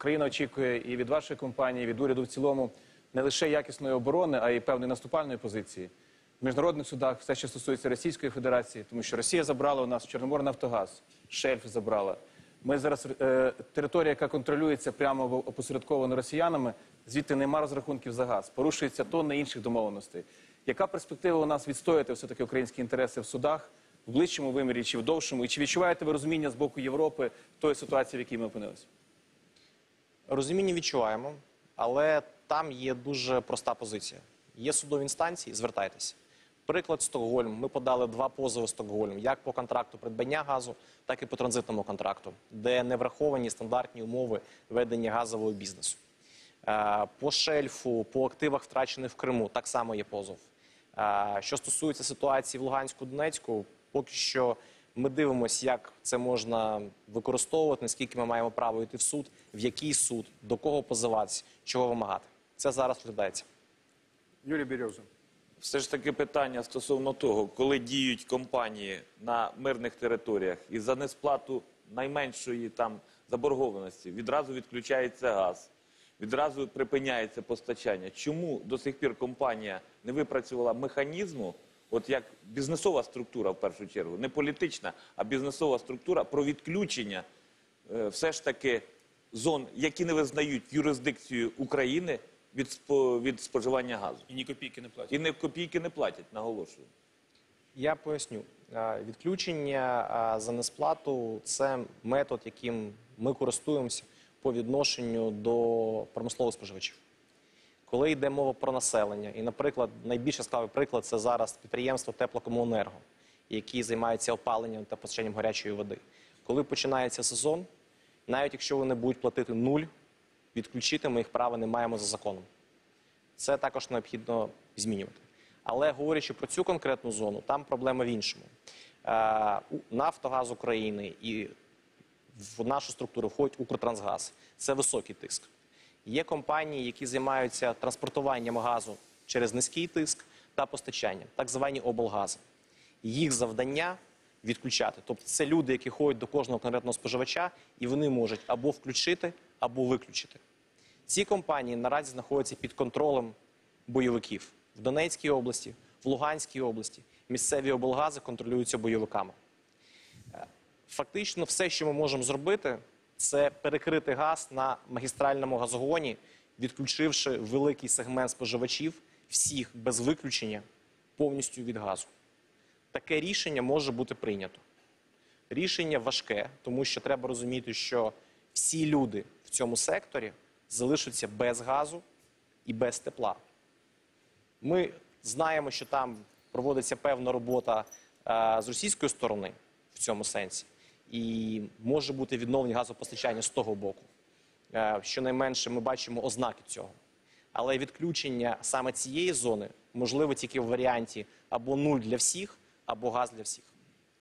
Україна очікує і від вашої компанії, і від уряду в цілому не лише якісної оборони, а й певної наступальної позиції. В міжнародних судах все, що стосується Російської Федерації, тому що Росія забрала у нас Чорноморнафтогаз, шельф забрала. Ми зараз е, територія, яка контролюється прямо опосередковано росіянами, звідти нема розрахунків за газ, порушуються тонни інших домовленостей. Яка перспектива у нас відстояти все таки українські інтереси в судах в ближчому вимірі чи в довшому? І чи відчуваєте ви розуміння з боку Європи тої ситуації, в якій ми опинилися? Розуміння відчуваємо, але там є дуже проста позиція. Є судові інстанції, звертайтеся. Приклад Стокгольм. Ми подали два позови Стокгольм, як по контракту придбання газу, так і по транзитному контракту, де не враховані стандартні умови ведення газового бізнесу. Е, По шельфу, по активах, втрачених в Криму, так само є позов. Е, Що стосується ситуації в Луганську Донецьку, поки що ми дивимося, як це можна використовувати, наскільки ми маємо право йти в суд, в який суд, до кого позиватися, чого вимагати. Це зараз розглядається. Юрій Березин. Все ж таки питання стосовно того, коли діють компанії на мирних територіях і за несплату найменшої там заборгованості відразу відключається газ, відразу припиняється постачання. Чому до сих пір компанія не випрацювала механізму, от як бізнесова структура в першу чергу, не політична, а бізнесова структура про відключення е, все ж таки зон, які не визнають юрисдикцію України від, спо- від споживання газу? І ні копійки не платять. І не копійки не платять, наголошую. Я поясню. Е, Відключення е, за несплату це метод, яким ми користуємося по відношенню до промислових споживачів. Коли йде мова про населення, і, наприклад, найбільш яскравий приклад це зараз підприємство Теплокомуненерго, які займаються опаленням та постачанням гарячої води. Коли починається сезон, навіть якщо вони будуть платити нуль, відключити ми їх права не маємо за законом. Це також необхідно змінювати. Але говорячи про цю конкретну зону, там проблема в іншому. Е, Нафтогаз України і в нашу структуру входить Укртрансгаз. Це високий тиск. Є компанії, які займаються транспортуванням газу через низький тиск та постачанням, так звані облгази. Їх завдання відключати. Тобто це люди, які ходять до кожного конкретного споживача, і вони можуть або включити, або виключити. Ці компанії наразі знаходяться під контролем бойовиків в Донецькій області, в Луганській області. Місцеві облгази контролюються бойовиками. Е, Фактично, все, що ми можемо зробити, це перекрити газ на магістральному газогоні, відключивши великий сегмент споживачів, всіх без виключення, повністю від газу. Таке рішення може бути прийнято. Рішення важке, тому що треба розуміти, що всі люди в цьому секторі залишаться без газу і без тепла. Ми знаємо, що там проводиться певна робота е, з російської сторони в цьому сенсі, і може бути відновлення газопостачання з того боку. Е, щонайменше ми бачимо ознаки цього. Але відключення саме цієї зони можливо тільки в варіанті або нуль для всіх, або газ для всіх.